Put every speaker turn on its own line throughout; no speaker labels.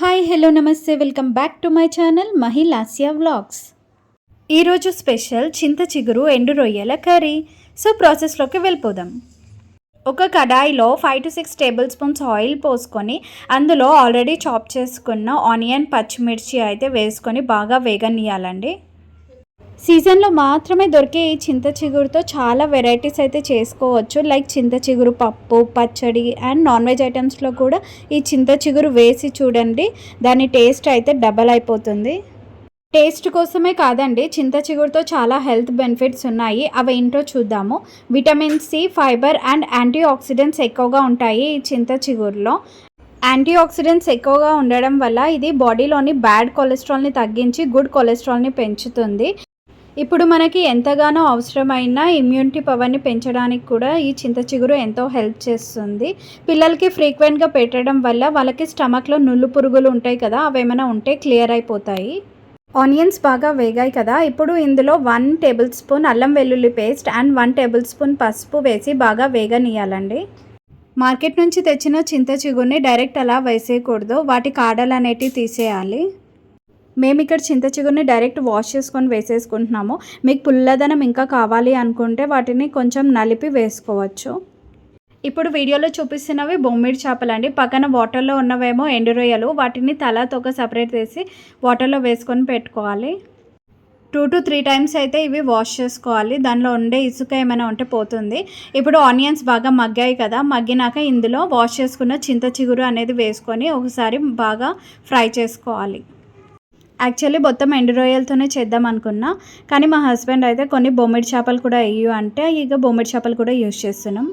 Hi hello నమస్తే welcome back to my channel Mahilasya vlogs. ఈరోజు special చింత చిగురు ఎండు రొయ్యల కర్రీ. సో ప్రాసెస్లోకి వెళ్ళిపోదాం. ఒక కడాయిలో five to six tablespoons oil పోసుకొని అందులో ఆల్రెడీ చాప్ చేసుకున్న ఆనియన్ పచ్చిమిర్చి అయితే వేసుకొని బాగా వేగనియాలండి సీజన్లో మాత్రమే దొరికే ఈ చింత చిగురుతో చాలా వెరైటీస్ అయితే చేసుకోవచ్చు. లైక్ చింత చిగురు పప్పు పచ్చడి అండ్ నాన్ వెజ్ ఐటమ్స్లో కూడా ఈ చింత చిగురు వేసి చూడండి. దాని టేస్ట్ అయితే డబల్ అయిపోతుంది. టేస్ట్ కోసమే కాదండి చింత చిగురుతో చాలా హెల్త్ బెనిఫిట్స్ ఉన్నాయి. అవి ఏంటో చూద్దాము. Vitamin C fibre and antioxidants ఎక్కువగా ఉంటాయి ఈ చింత చిగురులో. యాంటీ ఆక్సిడెంట్స్ ఎక్కువగా ఉండడం వల్ల ఇది బాడీలోని బ్యాడ్ కొలెస్ట్రాల్ని తగ్గించి గుడ్ కొలెస్ట్రాల్ని పెంచుతుంది. ఇప్పుడు మనకి ఎంతగానో అవసరమైన ఇమ్యూనిటీ పవర్ని పెంచడానికి కూడా ఈ చింత చిగురు ఎంతో హెల్ప్ చేస్తుంది. పిల్లలకి ఫ్రీక్వెంట్గా పెట్టడం వల్ల వాళ్ళకి స్టమక్లో నుళ్ళు పురుగులు ఉంటాయి కదా అవి ఏమైనా ఉంటే క్లియర్ అయిపోతాయి. ఆనియన్స్ బాగా వేగాయి కదా ఇప్పుడు ఇందులో వన్ టేబుల్ స్పూన్ అల్లం వెల్లుల్లి paste and one tablespoon పసుపు వేసి బాగా వేగనీయాలండి మార్కెట్ నుంచి తెచ్చిన చింత చిగురిని డైరెక్ట్ అలా వేసేయకూడదు వాటి కాడలు అనేటివి తీసేయాలి. మేము ఇక్కడ చింత చిగురిని డైరెక్ట్ వాష్ చేసుకొని వేసేసుకుంటున్నాము. మీకు పుల్లదనం ఇంకా కావాలి అనుకుంటే వాటిని కొంచెం నలిపి వేసుకోవచ్చు. ఇప్పుడు వీడియోలో చూపిస్తున్నవి బొమ్మిడి చేపలు అండి. పక్కన వాటర్లో ఉన్నవేమో ఎండు రొయ్యలు. వాటిని తల తొక్క సపరేట్ చేసి వాటర్లో వేసుకొని పెట్టుకోవాలి. టూ టు త్రీ టైమ్స్ అయితే ఇవి వాష్ చేసుకోవాలి. దానిలో ఉండే ఇసుక ఏమైనా ఉంటే పోతుంది. ఇప్పుడు ఆనియన్స్ బాగా మగ్గాయి కదా. మగ్గినాక ఇందులో వాష్ చేసుకున్న చింత చిగురు అనేది వేసుకొని ఒకసారి బాగా ఫ్రై చేసుకోవాలి. యాక్చువల్లీ మొత్తం ఎండు రొయ్యలతోనే చేద్దాం అనుకున్నా. కానీ మా హస్బెండ్ అయితే కొన్ని బొమ్మిడి చేపలు కూడా వేయు అంటే ఇక బొమ్మిడి చేపలు కూడా యూజ్ చేస్తున్నాం.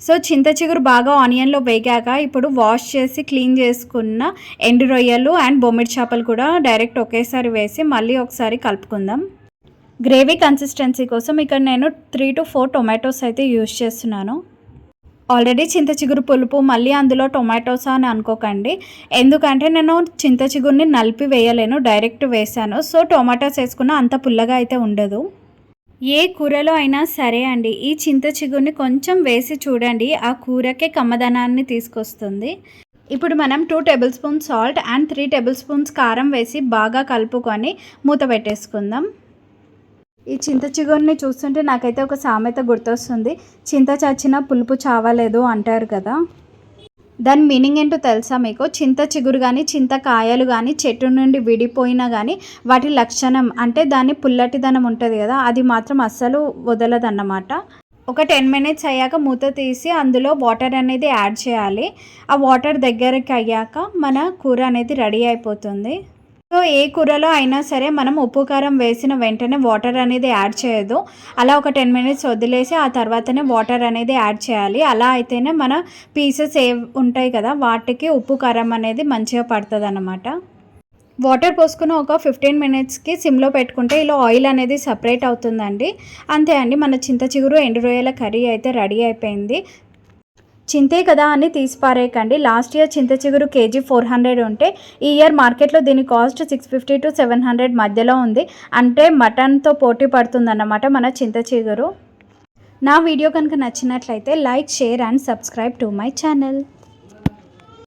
సో చింత చిగురు బాగా ఆనియన్లో వేగాక ఇప్పుడు వాష్ చేసి క్లీన్ చేసుకున్న ఎండు రొయ్యలు అండ్ బొమ్మిడి చేపలు కూడా డైరెక్ట్ ఒకేసారి వేసి మళ్ళీ ఒకసారి కలుపుకుందాం. గ్రేవీ కన్సిస్టెన్సీ కోసం ఇక్కడ నేను త్రీ టు ఫోర్ టొమాటోస్ అయితే యూజ్ చేస్తున్నాను. ఆల్రెడీ చింత చిగురు పులుపు మళ్ళీ అందులో టొమాటోస్ అని అనుకోకండి. ఎందుకంటే నేను చింత చిగురిని నలిపి వేయలేను డైరెక్ట్ వేసాను సో టొమాటోస్ వేసుకున్న అంత పుల్లగా అయితే ఉండదు. ఏ కూరలో అయినా సరే అండి ఈ చింత చిగురిని కొంచెం వేసి చూడండి. ఆ కూరకే కమ్మదనాన్ని తీసుకొస్తుంది. ఇప్పుడు మనం two tablespoons salt and three tablespoons కారం వేసి బాగా కలుపుకొని మూత పెట్టేసుకుందాం. ఈ చింత చిగురిని చూస్తుంటే నాకైతే ఒక సామెత గుర్తొస్తుంది. చింత చచ్చినా పులుపు చావలేదు అంటారు కదా. దాని మీనింగ్ ఏంటో తెలుసా మీకు? చింత చిగురు కానీ చింత కాయలు కానీ చెట్టు నుండి విడిపోయినా కానీ వాటి లక్షణం అంటే దాని పుల్లటిదనం ఉంటుంది కదా అది మాత్రం అస్సలు వదలదన్నమాట. ఒక టెన్ మినిట్స్ అయ్యాక మూత తీసి అందులో వాటర్ అనేది యాడ్ చేయాలి. ఆ వాటర్ దగ్గరికి అయ్యాక మన కూర అనేది రెడీ అయిపోతుంది. సో ఏ కూరలో అయినా సరే మనం ఉప్పు కారం వేసిన వెంటనే వాటర్ అనేది యాడ్ చేయదు అలా ఒక టెన్ మినిట్స్ వదిలేసి ఆ తర్వాతనే వాటర్ అనేది యాడ్ చేయాలి. అలా అయితేనే మన పీసెస్ ఏ ఉంటాయి కదా వాటికి ఉప్పు కారం అనేది మంచిగా పడుతుంది అన్నమాట వాటర్ పోసుకుని ఒక ఫిఫ్టీన్ మినిట్స్కి సిమ్లో పెట్టుకుంటే ఇలా ఆయిల్ అనేది సపరేట్ అవుతుందండి. అంతే అండి మన చింత చిగురు ఎండు రొయ్యల కర్రీ అయితే రెడీ అయిపోయింది. చింతే కదా అని తీసిపారేయకండి. లాస్ట్ ఇయర్ చింత చిగురు కేజీ ఫోర్ హండ్రెడ్ ఉంటే ఈ ఇయర్ మార్కెట్లో దీని cost six fifty to seven hundred మధ్యలో ఉంది. అంటే మటన్తో పోటీ పడుతుందన్నమాట మన చింత చిగురు. నా వీడియో కనుక నచ్చినట్లయితే like share and subscribe to my channel.